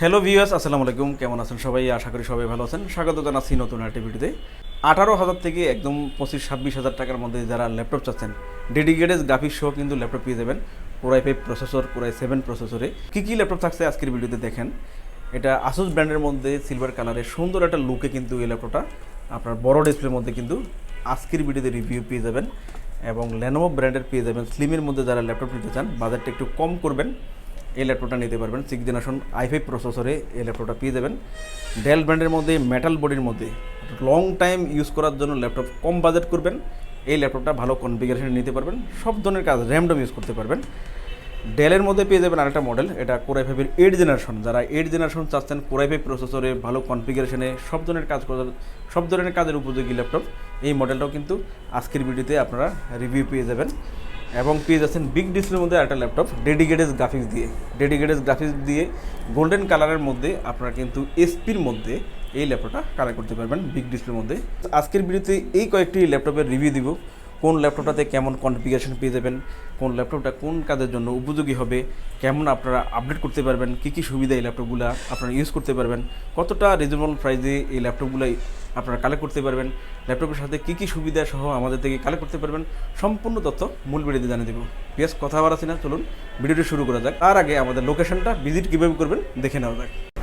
Hello viewers আসসালামু আলাইকুম। কেমন আছেন সবাই? আশা করি সবাই ভালো আছেন। স্বাগত জানাচ্ছি নতুন একটা ভিডিওতে আঠারো হাজার থেকে একদম পঁচিশ, ছাব্বিশ হাজার টাকার মধ্যে যারা ল্যাপটপ চাচ্ছেন ডেডিকেটেড গ্রাফিক্স সহ কিন্তু ল্যাপটপ পেয়ে যাবেন। Core i five processor core i seven প্রসেসরে কী কী ল্যাপটপ থাকছে আজকের ভিডিওতে দেখেন। এটা আসুস ব্র্যান্ডের মধ্যে সিলভার কালারের সুন্দর একটা লুকে কিন্তু এই ল্যাপটপটা আপনার বড় ডিসপ্লের মধ্যে কিন্তু আজকের ভিডিওতে রিভিউ পেয়ে যাবেন। এবং ল্যানোভো ব্র্যান্ডের পেয়ে যাবেন। স্লিমের মধ্যে যারা ল্যাপটপ নিতে চান বাজারটা একটু কম করবেন। এই ল্যাপটপটা নিতে পারবেন। সিক্স জেনারেশন আই ফাইভ প্রসেসরে এই ল্যাপটপটা পেয়ে যাবেন। ডেল ব্র্যান্ডের মধ্যে মেটাল বডির মধ্যে। লং টাইম ইউজ করার জন্য ল্যাপটপ কম বাজেট করবেন। এই ল্যাপটপটা ভালো কনফিগারেশন নিতে পারবেন। সব ধরনের কাজ র্যামডম ইউজ করতে পারবেন। ডেলের মধ্যে পেয়ে যাবেন আরেকটা মডেল এটা কোরাই ফাইভের এইট জেনারেশন যারা এইট জেনারেশন চাচ্ছেন কোরাই ফাইভ প্রসেসরে ভালো কনফিগারেশনে সব ধরনের কাজ করার সব ধরনের কাজের উপযোগী ল্যাপটপ, এই মডেলটাও কিন্তু আজকের ভিডিওতে আপনারা রিভিউ পেয়ে যাবেন। এবং পেয়ে যাচ্ছেন বিগ ডিসপ্লের মধ্যে একটা ল্যাপটপ ডেডিকেটেড গ্রাফিক্স দিয়ে। ডেডিকেটেড গ্রাফিক্স দিয়ে গোল্ডেন কালারের মধ্যে আপনারা কিন্তু এসপির মধ্যে এই ল্যাপটপটা কালেক্ট করতে পারবেন বিগ ডিসপ্লের মধ্যে। আজকের ভিডিওতে এই কয়েকটি ল্যাপটপের রিভিউ দিব। কোন ল্যাপটপটাতে কেমন কনফিগারেশন পেয়ে যাবেন, কোন ল্যাপটপটা কোন কাজের জন্য উপযোগী হবে, কেমন আপনারা আপডেট করতে পারবেন, কী কী সুবিধা এই ল্যাপটপগুলো আপনারা ইউজ করতে পারবেন, কতটা রিজনেবল প্রাইসে এই ল্যাপটপগুলো আপনারা কালেক্ট করতে পারবেন, ল্যাপটপের সাথে কী কী সুবিধা সহ আমাদের থেকে কালেক্ট করতে পারবেন, সম্পূর্ণ তথ্য মূল ভিডিওতে জানিয়ে দেবো। বেশ কথা বাড়াচ্ছি না, চলুন, ভিডিওটি শুরু করা যাক। তার আগে আমাদের লোকেশনটা ভিজিট কীভাবে করবেন, দেখে নেওয়া যাক।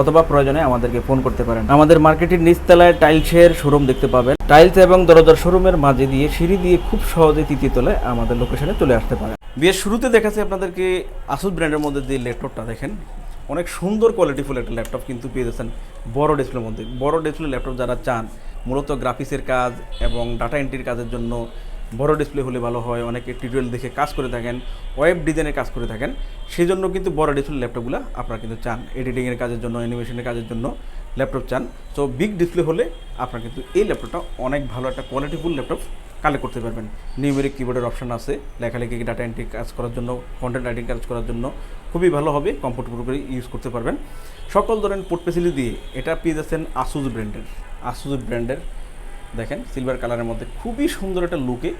অথবা প্রয়োজনে আমাদেরকে ফোন করতে পারেন। আমাদের মার্কেটের নিচতলায় টাইলসের শোরুম দেখতে পাবেন। টাইলস এবং দরজার শোরুমের মাঝে দিয়ে সিঁড়ি দিয়ে খুব সহজে তৃতীয় তলায় আমাদের লোকেশনে চলে আসতে পারেন বিয়ের শুরুতে দেখাচ্ছি আপনাদেরকে আসুস ব্র্যান্ডের মধ্যে যে ল্যাপটপটা দেখেন। অনেক সুন্দর কোয়ালিটিফুল একটা ল্যাপটপ কিন্তু পেয়ে যাচ্ছেন বড় ডিসপ্লের মধ্যে। বড় ডিসপ্লে ল্যাপটপ যারা চান, মূলত গ্রাফিক্সের কাজ এবং ডাটা এন্ট্রির কাজের জন্য বড় ডিসপ্লে হলে ভালো হয়, অনেকে টিউটোরিয়াল দেখে কাজ করে থাকেন ওয়েব ডিজাইনের কাজ করে থাকেন সেই জন্য কিন্তু বড় ডিসপ্লে ল্যাপটপগুলো আপনারা কিন্তু চান। এডিটিংয়ের কাজের জন্য অ্যানিমেশনের কাজের জন্য ল্যাপটপ চান। সো বিগ ডিসপ্লে হলে আপনার কিন্তু এই ল্যাপটপটা অনেক ভালো একটা কোয়ালিটিফুল ল্যাপটপ কালেক্ট করতে পারবেন। নিউমেরিক কিবোর্ডের অপশান আছে, লেখালেখি ডাটা এন্ট্রি কাজ করার জন্য কন্টেন্ট রাইটিং কাজ করার জন্য খুবই ভালো হবে কমফোর্টেবল করে ইউজ করতে পারবেন। সকল ধরনের পোর্ট ফেসিলিটি দিয়ে, এটা পেয়ে যাচ্ছেন আসুজ ব্র্যান্ডের আসুজ ব্র্যান্ডের দেখেন সিলভার কালারের মধ্যে খুবই সুন্দর একটা লুকে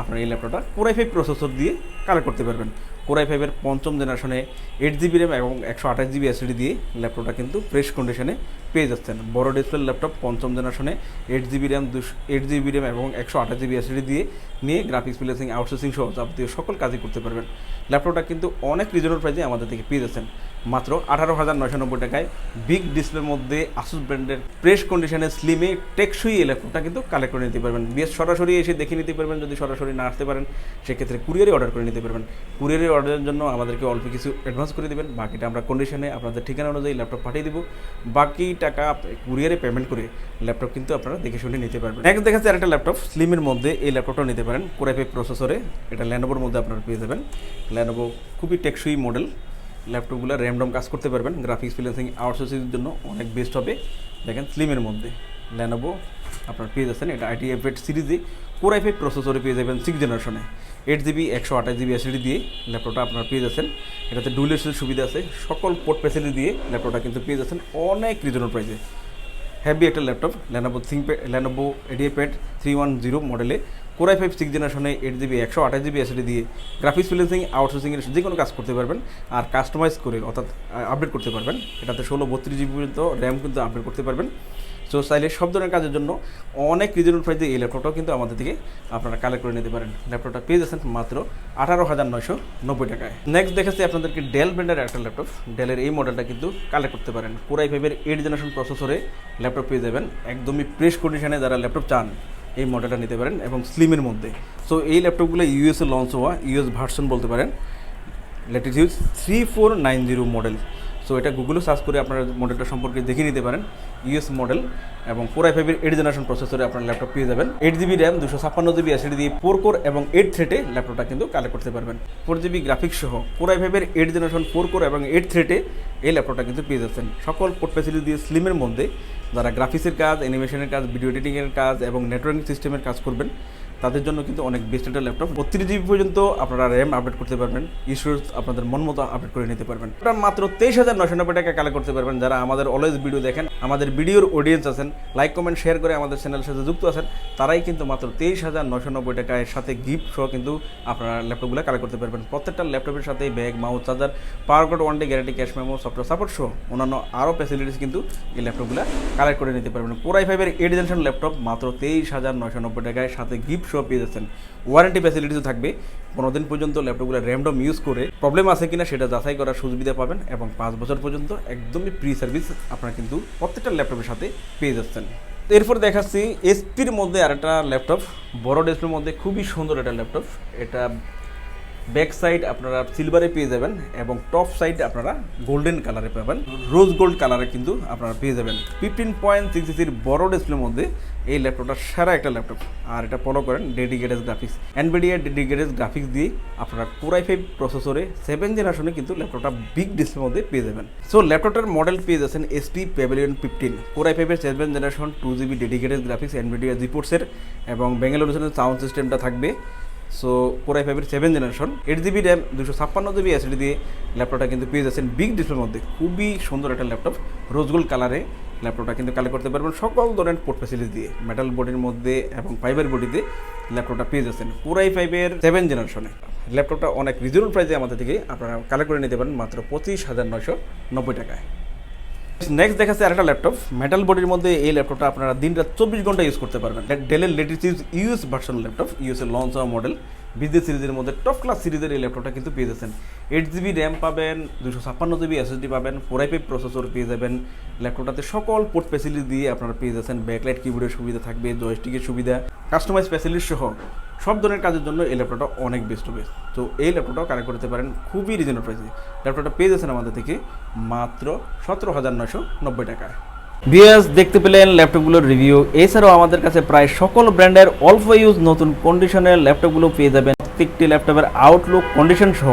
আপনার এই ল্যাপটপটা কোরাই প্রসেসর দিয়ে কালার করতে পারবেন। কোরাই ফাইভের পঞ্চম জেনারেশনে এইট জিবি র্যাম এবং একশো আঠাশ জিবি এসিডি দিয়ে ল্যাপটপটা কিন্তু ফ্রেশ কন্ডিশনে পেয়ে যাচ্ছেন। বড় ডিসপ্লে ল্যাপটপ পঞ্চম জেনারেশনে এইট জিবি র্যাম দুশো এইট জিবি র্যাম এবং একশো আঠাশ জিবি এসিডি দিয়ে নিয়ে গ্রাফিক্স প্লেসিং আউটসোর্সিং সহ যাবতীয় সকল কাজই করতে পারবেন। ল্যাপটপটা কিন্তু অনেক রিজনেবল প্রাইসে আমাদের থেকে পেয়ে যাচ্ছেন। মাত্র আঠারো হাজার নয়শো নব্বই টাকায় বিগ ডিসপ্লের মধ্যে আসুস ব্র্যান্ডের প্রেস কন্ডিশনে স্লিমে টেকসই এই ল্যাপটপটা কিন্তু কালেক্ট করে নিতে পারবেন। বেশ সরাসরি এসে দেখে নিতে পারবেন। যদি সরাসরি না আসতে পারেন, সেক্ষেত্রে কুরিয়ারে অর্ডার করে নিতে পারবেন। কুরিয়ারে অর্ডারের জন্য আমাদেরকে অল্প কিছু অ্যাডভান্স করে দেবেন। বাকিটা আমরা কন্ডিশনে আপনাদের ঠিকানা অনুযায়ী ল্যাপটপ পাঠিয়ে দেবো। বাকি টাকা কুরিয়ারে পেমেন্ট করে ল্যাপটপ কিন্তু আপনারা দেখে শুনে নিতে পারবেন। নেক্সট দেখাচ্ছে আরেকটা ল্যাপটপ স্লিমের মধ্যে এই ল্যাপটপটা নিতে পারেন। কোরাইপে প্রসেসরে এটা ল্যানোভোর মধ্যে আপনারা পেয়ে যাবেন। ল্যানোভো খুবই টেকসই মডেল ল্যাপটপগুলো র্যামডম কাজ করতে পারবেন। গ্রাফিক্স ফ্রিল্যান্সিং আউটসোর্সিংয়ের জন্য অনেক বেস্ট হবে। দেখেন স্লিমের মধ্যে ল্যানোভো আপনার পেয়ে যাচ্ছেন। এটা আইটি এফ সিরিজে কোর আই প্রসেসরে পেয়ে যাবেন সিক্স জেনারেশনে এইট জিবি, একশো আঠাশ জিবি এসিডি দিয়ে ল্যাপটপটা আপনারা পেয়ে যাচ্ছেন। এটাতে ডুলেসের সুবিধা আছে। সকল পোর্ট ফ্যাসিলিটি দিয়ে ল্যাপটপটা কিন্তু পেয়ে যাচ্ছেন অনেক রিজনেবল প্রাইসে হ্যাভি একটা laptop Lenovo ThinkPad Lenovo IdeaPad three one zero মডেলে কোরাই ফাইভ সিক্স জেনারেশনে এইট জিবি, একশো আঠাশ জিবি এসিডি দিয়ে গ্রাফিক্স ফিলেন্সিং আউটসোর্সিংয়ের যে কোনো কাজ করতে পারবেন আর কাস্টমাইজ করে অর্থাৎ আপডেট করতে পারবেন। এটাতে ষোলো বত্রিশ জিবি পর্যন্ত র্যাম কিন্তু আপডেট করতে পারবেন। সো চাইলে সব ধরনের কাজের জন্য অনেক রিজনেবল প্রাইসে এই ল্যাপটপটাও কিন্তু আমাদের থেকে আপনারা কালেক্ট করে নিতে পারেন। ল্যাপটপটা পেয়ে যাচ্ছেন মাত্র আঠারো হাজার নয়শো নব্বই টাকায়। নেক্সট দেখাচ্ছি আপনাদেরকে ডেল ব্র্যান্ডের একটা ল্যাপটপ ডেলের এই মডেলটা কিন্তু কালেক্ট করতে পারেন। কোরাই ফাইভের এইট জেনারেশন প্রসেসরে ল্যাপটপ পেয়ে যাবেন। একদমই প্রেস কন্ডিশনে যারা ল্যাপটপ চান, এই মডেলটা নিতে পারেন এবং স্লিমের মধ্যে। সো এই ল্যাপটপগুলো ইউএসএ লঞ্চ হওয়া ইউএস ভার্সন বলতে পারেন। Latitude three four nine zero model so এটা গুগলে সার্চ করে আপনারা মডেলটা সম্পর্কে দেখে নিতে পারেন ইউএস মডেল এবং ফোর আই ফাইভের এইট জেনারেশন প্রসেসরে আপনার ল্যাপটপ পেয়ে যাবেন। এইট জিবি র্যাম দুশো ছাপ্পান্ন জিবি এসিডি দিয়ে ফোর কোর এবং এইট থ্রেটে ল্যাপটপটা কিন্তু কালেক্ট করতে পারবেন। ফোর জিবি গ্রাফিক্স সহ ফোর আই ফাইভের এইট জেনারেশন ফোর কোর এবং এইট থ্রেটে এই ল্যাপটপটা কিন্তু পেয়ে যাচ্ছেন। সকল পোর্ট ফ্যাসিলিটি দিয়ে স্লিমের মধ্যে যারা গ্রাফিক্সের কাজ অ্যানিমেশনের কাজ ভিডিও এডিটিংয়ের কাজ এবং নেটওয়ার্কিং সিস্টেমের কাজ করবেন তাদের জন্য কিন্তু অনেক বেস্ট একটা ল্যাপটপ বত্রিশ জিবি পর্যন্ত আপনারা র্যাম আপডেট করতে পারবেন। ইস্যুস আপনাদের মন মতো আপডেট করে নিতে পারবেন। এটা মাত্র তেইশ হাজার নশো নব্বই টাকা কালেক্ট করতে পারবেন। যারা আমাদের অলওয়েজ ভিডিও দেখেন, আমাদের ভিডিওর অডিয়েন্স আছেন লাইক কমেন্ট শেয়ার করে আমাদের চ্যানেলের সাথে যুক্ত আছেন, তারাই কিন্তু মাত্র তেইশ হাজার নশো নব্বই টাকায় সাথে গিফট সহ কিন্তু আপনারা ল্যাপটপগুলো কালেক্ট করতে পারবেন। প্রত্যেকটা ল্যাপটপের সাথে bag mouse charger power cord one day guarantee cash memo software support সহ অন্যান্য আরও ফ্যাসিলিটিস কিন্তু এই ল্যাপটপগুলো কালেক্ট করে নিতে পারবেন। কোরাই ফাইভের এইট জেনারেশন ল্যাপটপ মাত্র তেইশ হাজার নশো নব্বই টাকায় সাথে গিফট সহ পেয়ে যাচ্ছেন। ওয়ারেন্টি ফ্যাসিলিটিসও থাকবে। পনেরো দিন পর্যন্ত ল্যাপটপগুলো র্যামডম ইউজ করে প্রবলেম আছে কিনা সেটা যাচাই করার সুবিধা পাবেন এবং পাঁচ বছর পর্যন্ত একদমই ফ্রি সার্ভিস আপনারা কিন্তু প্রত্যেকটা ল্যাপটপের সাথে পেয়ে যাচ্ছেন। এরপর দেখাচ্ছি এসপির মধ্যে আর একটা ল্যাপটপ বড় ডিসপ্লের মধ্যে খুবই সুন্দর একটা ল্যাপটপ এটা ব্যাক সাইড আপনারা সিলভারে পেয়ে যাবেন এবং টপ সাইড আপনারা গোল্ডেন কালারে পাবেন। রোজ গোল্ড কালারে কিন্তু আপনারা পেয়ে যাবেন। ফিফটিন পয়েন্ট সিক্স সিসির বড় ডিসপ্লের মধ্যে এই ল্যাপটপটা সেরা একটা ল্যাপটপ আর এটা ফলো করেন dedicated graphics Nvidia dedicated graphics দিয়ে আপনারা কোরাই ফাইভ প্রসেসরে সেভেন জেনারেশনে কিন্তু ল্যাপটপটা বিগ ডিসপ্লের মধ্যে পেয়ে যাবেন। সো ল্যাপটপটার মডেল পেয়ে যাচ্ছেন HP Pavilion fifteen core i ফাইভের seven generation two GB dedicated graphics Nvidia জিপোর্টসের এবং বেঙ্গালুরু সাউন্ড সিস্টেমটা থাকবে। সো কোরাই ফাইভের seven generation eight GB RAM দুশো ছাপ্পান্ন জিবি এসডি দিয়ে ল্যাপটপটা কিন্তু পেয়ে যাচ্ছেন বিগ ডিসপ্লের মধ্যে। খুবই সুন্দর একটা ল্যাপটপ রোজগোল্ড কালারে ল্যাপটপটা কিন্তু কালেক্ট করতে পারবেন সকল ধরনের পোর্ট ফ্যাসিলিটি দিয়ে। মেটাল বডির মধ্যে এবং ফাইবার বডিতে ল্যাপটপটা পেয়ে যাচ্ছেন কোরাই ফাইভের সেভেন জেনারেশনে ল্যাপটপটা অনেক রিজনেবল প্রাইসে আমাদের থেকে আপনারা কালেক্ট করে নিতে পারেন মাত্র পঁচিশ হাজার নয়শো নব্বই টাকায়। নেক্সট দেখাচ্ছে আরেকটা ল্যাপটপ মেটাল বডির মধ্যে এই ল্যাপটপটা আপনারা দিন রাত চব্বিশ ঘণ্টা ইউজ করতে পারবেন। ডেলের latest use US version laptop US এর লঞ্চ হওয়া মডেল বিজনেস সিরিজের মধ্যে টপ ক্লাস সিরিজের এই ল্যাপটপটা কিন্তু পেয়ে যাচ্ছেন। এইট জিবি র্যাম পাবেন দুশো ছাপ্পান্ন জিবি এসএসডি পাবেন ফোর আইপি প্রসেসর পেয়ে যাবেন। ল্যাপটপটাতে সকল পোর্ট ফ্যাসিলিটি দিয়ে আপনারা পেয়ে যাচ্ছেন। ব্যাকলাইট কিবোর্ডের সুবিধা থাকবে জয়স্টিকের সুবিধা কাস্টমাইজ ফ্যাসিলিটি সহ। সব ধরনের কাজের জন্য এই ল্যাপটপটা অনেক বেস্ট বেস্ট তো এই ল্যাপটপটাও কানেক্ট করতে পারেন, খুবই রিজনেবল প্রাইসে ল্যাপটপটা পেয়ে যাচ্ছেন আমাদের থেকে মাত্র সতেরো হাজার নয়শো নব্বই টাকায়। বিএস দেখতে পেলেন ল্যাপটপগুলোর রিভিউ এছাড়াও আমাদের কাছে প্রায় সকল ব্র্যান্ডের অল্প ইউজ নতুন কন্ডিশনের ল্যাপটপগুলো পেয়ে যাবেন। প্রত্যেকটি ল্যাপটপের আউটলুক কন্ডিশন সহ।